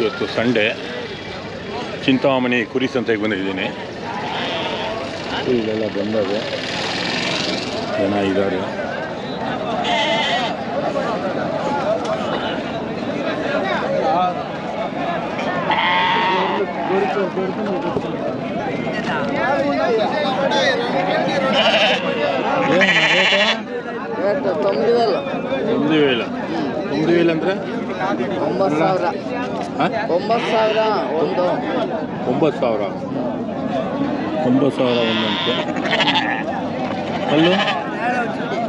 ಇವತ್ತು ಸಂಡೇ ಚಿಂತಾಮಣಿ ಕುರಿ ಸಂತೆಗೆ ಬಂದಿದ್ದೀನಿ. ಇಲ್ಲೆಲ್ಲ ಬಂದಾಗ ಜನ ಇದ್ದಾರೆ. ರೇಟ್? ತಮ್ಮದು ಅಂದರೆ ಒಂಬತ್ತು ಸಾವಿರ. ಹಾಂ? ಒಂಬತ್ತು ಸಾವಿರ ಒಂದು. ಒಂಬತ್ತು ಸಾವಿರ. ಒಂಬತ್ತು ಸಾವಿರ ಒಂದಂತೆ. ಅಲ್ಲೂ?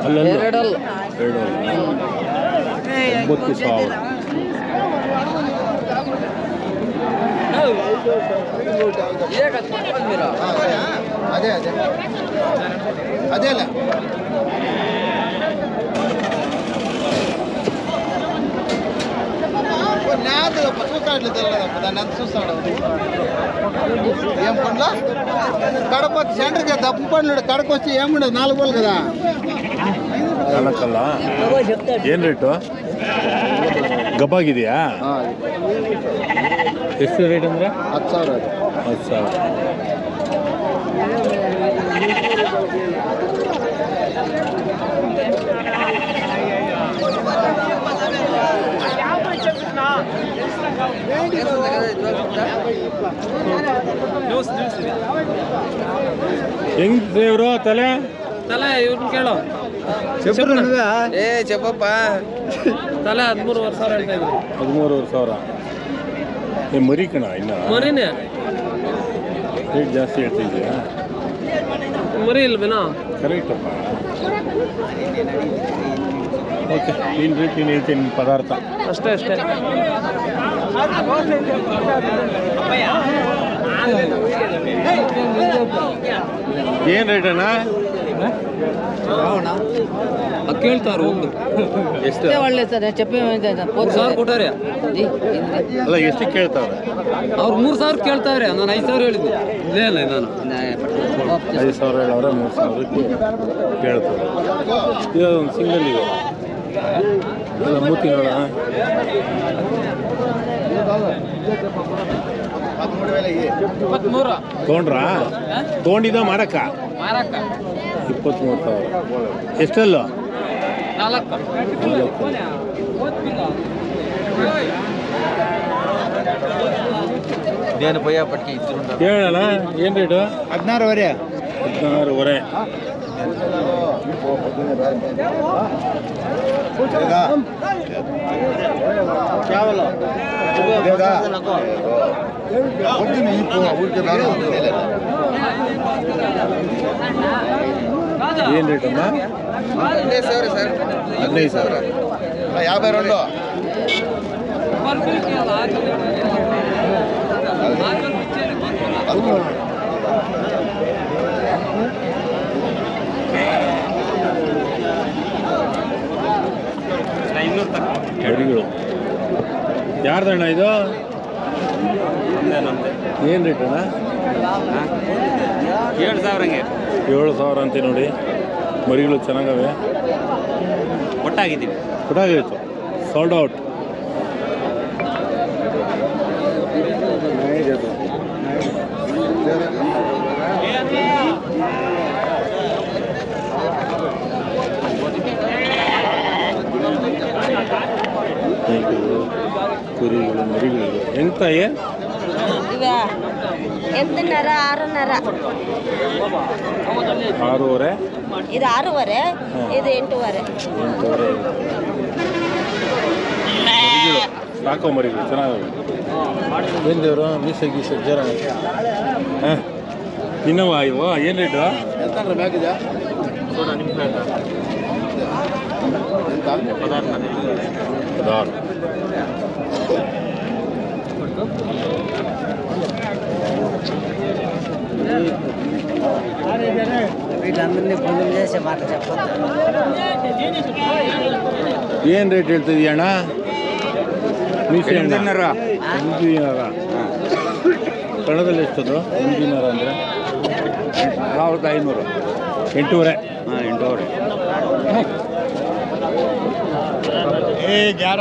ಅಲ್ಲಲ್ಲ? ಎರಡಲ್ಲ. ಎರಡು ಅಲ್ಲ ಒಂಬತ್ತು ಸಾವಿರ. ಅದೇ ಅದೇ. ಅದೇ ಅಲ್ಲ. నాది చూస్తాడు దాన్ని ఎంత చూస్తాడు ఏం పండ్ల కడప సెంటర్కి దప్పు పండ్లు కడకు వచ్చి ఏముండదు నాలుగు పళ్ళు కదా ನಾಲ್ಕಲ್ಲ ಏನು ರೇಟು ಗಬ್ಬಾಗಿದೆಯಾ ಎಷ್ಟು ರೇಟ್ ಅಂದರೆ ಹತ್ತು ಸಾವಿರ ಹತ್ತು ಸಾವಿರ ಹೆಂಗ್ ಇವರು ತಲೆ? ತಲೆ ಇವ್ರನ್ನ ಕೇಳೋ. ಚಪ್ರು ಏ ಚಪ್ಪಪ್ಪ. ತಲೆ ಹದಿಮೂರುವರೆ ಸಾವಿರ ಹದಿಮೂರುವರೆ ಸಾವಿರ ಏ ಮರಿ ಕಣ ಇನ್ನ? ಮರಿನೇ. ರೇಟ್ ಜಾಸ್ತಿ ಹೇಳ್ತಿದ್ಯಾ ಮರಿ ಇಲ್ವೇನಾ? ಕರೆಕ್ಟಪ್ಪ ಓಕೆ. ನೀನು ರೇಟ್ ಹೇಳ್ತೀನಿ ಪದಾರ್ಥ. ಅಷ್ಟೇ ಅಷ್ಟೇ. ಏನು ರೇಟ್ ಅಣ್ಣ? ಒಂದು ಎಷ್ಟು? ಒಳ್ಳೆ ಸರ್ ಚಪ್ಪೆ ಒಂದು ಸಾವಿರ ಕೊಟ್ಟಾರೆ. ಅಲ್ಲ ಎಷ್ಟು ಕೇಳ್ತಾರೆ ಅವ್ರು ಮೂರು ಸಾವಿರ ಕೇಳ್ತಾವ್ರೆ ನಾನು ಐದು ಸಾವಿರ ಹೇಳಿದ್ದೆ. ಇಲ್ಲೇ ಇಲ್ಲ ನಾನು ಐದು ಸಾವಿರ ಹೇಳವ್ರೆ ಮೂರು ಸಾವಿರ ಕೇಳ್ತಾರೆ. ಇದೊಂದು ಸಿಂಗಲ್ ಇದೆ. மூத்தினோட ತಗೊಂಡ್ರಾ ತಗೊಂಡಿದ್ದ ಮಾರಕ್ಕ ಇಪ್ಪತ್ತ್ಮೂರು ಸಾವಿರ ಎಷ್ಟಲ್ಲೋ ನಾಲ್ಕು ಏನು ಭಯ ಪಟ್ಟಿ ಹೇಳೋಣ ಏನು ರೇಟು ಹದಿನಾರುವರೆ ಹದಿನಾರುವರೆ ಏನು ರೇಟಮ್ಮ ಹದಿನೈದು ಸಾವಿರ ಸರ್ ಹದಿನೈದು ಸಾವಿರ యాభై రెండు ಗಡಿಗಳು ಯಾರ್ದಣ್ಣ ಇದು? ಏನು ರೇಟ್ ಅಣ್ಣ? ಏಳು ಸಾವಿರಂಗೆ ಏಳು ಸಾವಿರ ಅಂತ ನೋಡಿ. ಮರಿಗಳು ಚೆನ್ನಾಗವೆ. ಒಟ್ಟಾಗಿದ್ದೀವಿ. ಒಟ್ಟಾಗಿತ್ತು ಸಾಲ್ಡ್ ಔಟ್ ಹೆಂಗ್ ತಾಯಿ ఇవ ఎనిమిదిన్నర ఆరున్నర ಆರೂವರೆ ఇది ఆరువరే ಹಾ. ఇది ಎಂಟುವರೆ ಎಂಟೂವರೆ ಮರಿಗಳು ಸಾಕೋ ಮರಿಗಳು ಚೆನ್ನಾಗವೆ ಏನು ದೇವರು ಮೀಸೆ ಗೀಸೆ ಜರ ಹಾಂ ಇನ್ನವ ಇವು ಏನು ರೇಟು ಹದಿನಾರು వీళ్ళందరినీ బంధువులు చేసే మాట చెప్పొద్దు ಏನು ರೇಟ್ ಹೇಳ್ತಿದ್ದೀಯ ಅಣ್ಣ ಮೀಸೆ ಅಣ್ಣ ಎನಿಮಿದಿನ್ನರ. ಎನಿಮಿದಿನ್ನರ. ಕನ್ನಡದಲ್ಲಿ ಎಷ್ಟದು ಎನಿಮಿದಿನ್ನರ ಅಂದರೆ ಸಾವಿರದ ಐನೂರು ಎಂಟೂವರೆ ಹಾಂ ಎಂಟೂವರೆ ಏ ಗ್ಯಾರ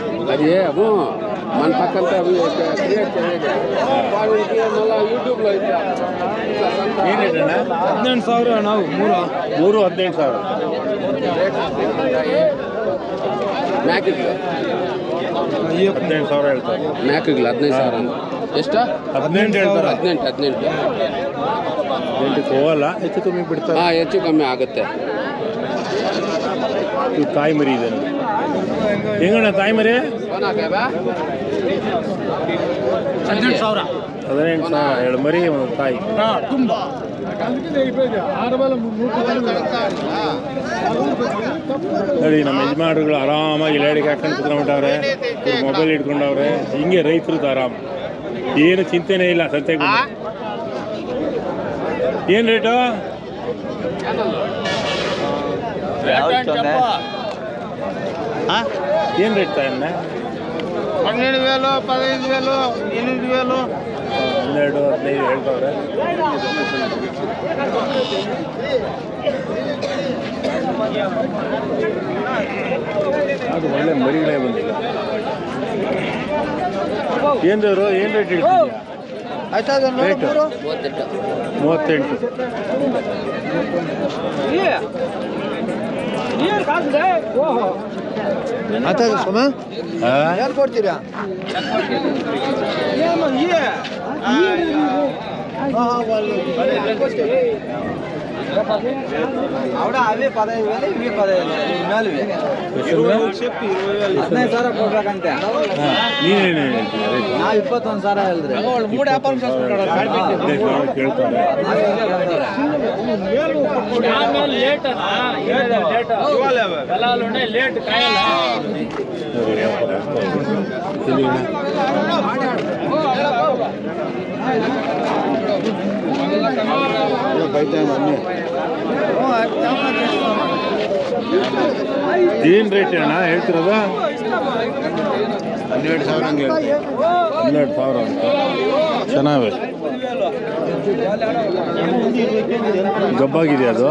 అది ఏమో మన పక్కంతా క్రియేట్ చేయాలి వాళ్ళకి మళ్ళీ యూట్యూబ్లో ಏನು ರೇಟ್ ಅಣ್ಣ ಹದಿನೆಂಟು ಸಾವಿರ ನಾವು ಮೂರು ಮೂರು ಹದಿನೆಂಟು ಸಾವಿರ ಮ್ಯಾಕಿಗ್ಲು ಹದಿನೆಂಟು ಸಾವಿರ ಹೇಳ್ತಾರೆ ಮ್ಯಾಕಿಗ್ಲು ಹದಿನೈದು ಸಾವಿರ ಎಷ್ಟು ಹದಿನೆಂಟು ಹೇಳ್ತಾರೆ ಹದಿನೆಂಟು ಹದಿನೆಂಟು ಹದಿನೆಂಟಕ್ಕೆ ಹೋಗಲ್ಲ ಹೆಚ್ಚು ಕಮ್ಮಿ ಬಿಡ್ತಾರೆ ಹಾಂ ಹೆಚ್ಚು ಕಮ್ಮಿ ಆಗುತ್ತೆ ಇದು ತಾಯಿ ಮರಿ ಇದೆ ನೋಡಿ. ಹೆಂಗಣ್ಣ ತಾಯಿ ಮರಿ? ಹದಿನೆಂಟು ಸಾವಿರ. ಹದಿನೆಂಟು ಸಾವಿರ ಎರಡು ಮರಿ ಒಂದು ತಾಯಿ. ನೋಡಿ ನಮ್ಮ ಯಜಮಾನರುಗಳು ಆರಾಮಾಗಿ ಲೇಡಿಗೆ ಹಾಕೊಂಡು ಕುತ್ಕೊಂಡ್ಬಿಟ್ಟವ್ರೆ. ಮೊಬೈಲ್ ಇಟ್ಕೊಂಡವ್ರೆ ಹಿಂಗೆ ರೈತರು ಆರಾಮ್. ಏನು ಚಿಂತೆನೇ ಇಲ್ಲ ಸತ್ಯ ಏನು ರೇಟು? ಏನು ರೇಟ್ ತಗೊಂಡೆ ಹನ್ನೆರಡು ವೇಲು ಹದಿನೈದು ವೇಲು ಹನ್ನೆರಡು ವೇಲು. ಹನ್ನೆರಡು ಹದಿನೈದು ಹೇಳ್ತಾವ್ರೆ. ಅದು ಒಳ್ಳೆ ಮರಿಗಳೇ ಬಂದಿಲ್ಲ. ಏನು ದೇವರು ಏನು ರೇಟ್ ಹೇಳ್ತಿದ್ಯಾ ರೇಟ್ ಮೂವತ್ತೆಂಟು. ಓಹೋ. ಆಯ್ತದ ಸುಮ? ಏನು ಕೊಡ್ತೀರಾ ఆవిడ అవే పదహైదు వేలు ఇవి పదహైదు వేలు మేలువి ಎಷ್ಟು ಹದಿನೈದು ಸಾವಿರ ಕೊಡ್ಬೇಕಂತೆ ನೀನೇನು ಹೇಳ್ತೀಯ ರೇಟ್ ನಾವು ಇಪ್ಪತ್ತೊಂದು ಸಾವಿರ ಹೇಳಿದ್ರಿ ಮೂರು ವ್ಯಾಪಾರ ಹದಿನೈದು ಸಾವಿರ ಏನ್ ರೇಟ್ ಅಣ್ಣ ಹೇಳ್ತಿರೋದು? ಹನ್ನೆರಡು ಸಾವಿರ ಹಂಗೆ ಹನ್ನೆರಡು ಸಾವಿರ ಅಂತ. ಚೆನ್ನಾಗಿ ಗಬ್ಬಾಗಿದೆ ಅದು?